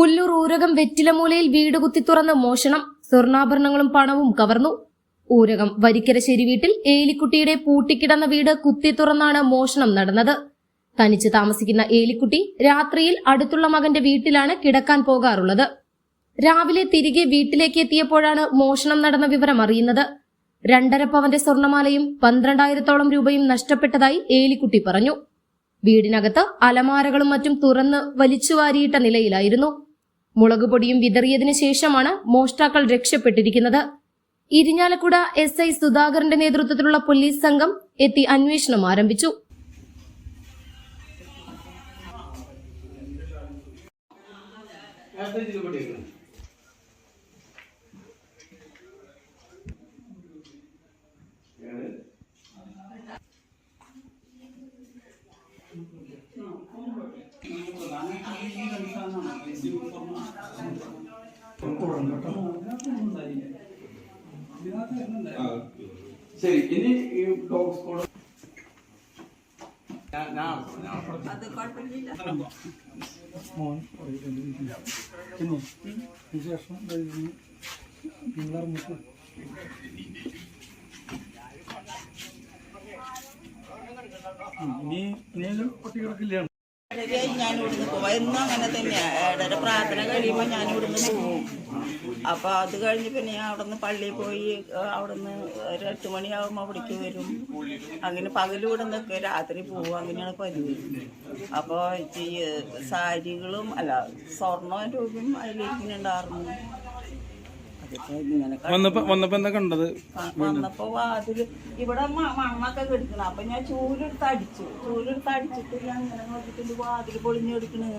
പുല്ലൂർ ഊരകം വെറ്റിലമൂലയിൽ വീട് കുത്തി തുറന്ന് മോഷണം. സ്വർണാഭരണങ്ങളും പണവും കവർന്നു. ഊരകം വരിക്കരശ്ശേരി വീട്ടിൽ ഏലിക്കുട്ടിയുടെ പൂട്ടിക്കിടന്ന വീട് കുത്തി തുറന്നാണ് മോഷണം നടന്നത്. തനിച്ച് താമസിക്കുന്ന ഏലിക്കുട്ടി രാത്രിയിൽ അടുത്തുള്ള മകന്റെ വീട്ടിലാണ് കിടക്കാൻ പോകാറുള്ളത്. രാവിലെ തിരികെ വീട്ടിലേക്ക് എത്തിയപ്പോഴാണ് മോഷണം നടന്ന വിവരം അറിയുന്നത്. രണ്ടര പവന്റെ സ്വർണമാലയും പന്ത്രണ്ടായിരത്തോളം രൂപയും നഷ്ടപ്പെട്ടതായി ഏലിക്കുട്ടി പറഞ്ഞു. വീടിനകത്ത് അലമാരകളും മറ്റും തുറന്ന് വലിച്ചുവാരിയിട്ട നിലയിലായിരുന്നു. മുളകുപൊടിയും വിതറിയതിനു ശേഷമാണ് മോഷ്ടാക്കൾ രക്ഷപ്പെട്ടിരിക്കുന്നത്. ഇരിഞ്ഞാലക്കുട എസ് ഐ സുധാകരന്റെ നേതൃത്വത്തിലുള്ള പോലീസ് സംഘം എത്തി അന്വേഷണം ആരംഭിച്ചു ആ. ശരി ഇനി ഈ ഡോഗ് സ്കൂൾ ഇനി ഇനിയും പട്ടി കിടക്കില്ല ഏഴരയായി ഞാൻ ഇവിടുന്ന് പോവാം. എന്നും അങ്ങനെ തന്നെയാണ് പ്രാർത്ഥന കഴിയുമ്പോൾ ഞാൻ ഇവിടുന്ന് പോവും. അപ്പോൾ അത് കഴിഞ്ഞ് പിന്നെ ഞാൻ അവിടുന്ന് പള്ളിയിൽ പോയി അവിടുന്ന് ഒരു എട്ട് മണിയാകുമ്പോൾ അവിടേക്ക് വരും. അങ്ങനെ പകൽ ഇവിടെ നിൽക്കുക രാത്രി പോവും. അങ്ങനെയാണ് പതിവ്. അപ്പോൾ ഈ സാരികളും അല്ല സ്വർണ രൂപയും അതിലേക്ക് ഉണ്ടായിരുന്നു അതിപ്പോൾ ഇങ്ങനെ വന്നപ്പോ വന്നപ്പോ എന്താ കണ്ടത്? വന്നപ്പോ വാതിൽ ഇവിടെ മണ്ണൊക്കെ കെടുക്കണം. അപ്പൊ ഞാൻ ചൂലെടുത്ത് അടിച്ചു. ചൂലെടുത്ത് അടിച്ചിട്ട് ഞാൻ ഇങ്ങനെ നോക്കിയിട്ട് വാതിൽ പൊളിഞ്ഞെടുക്കണ്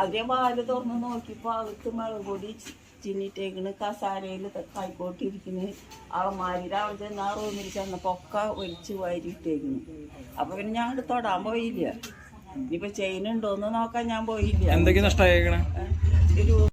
അത് ഞാൻ വാതിൽ തുറന്ന് നോക്കിയപ്പോ അകത്ത് മുളക് പൊടി ചിന്നിട്ടേക്കണ് കസാരയിൽ കൈക്കോട്ടിരിക്കണ്. അളമാരിയിൽ അവിടെ ചെന്ന് ആ റൂമിൽ ചെന്നപ്പോ ഒക്കെ ഒലിച്ച് വാരിയിട്ടേക്കണ്. അപ്പൊ പിന്നെ ഞാൻ അവിടെ തൊടാൻ പോയില്ല. ഇനിയിപ്പോ ചെയിൻ ഉണ്ടോന്ന് നോക്കാൻ ഞാൻ പോയില്ല. എന്തൊക്കെ നഷ്ടമായേക്കണേ ഒരു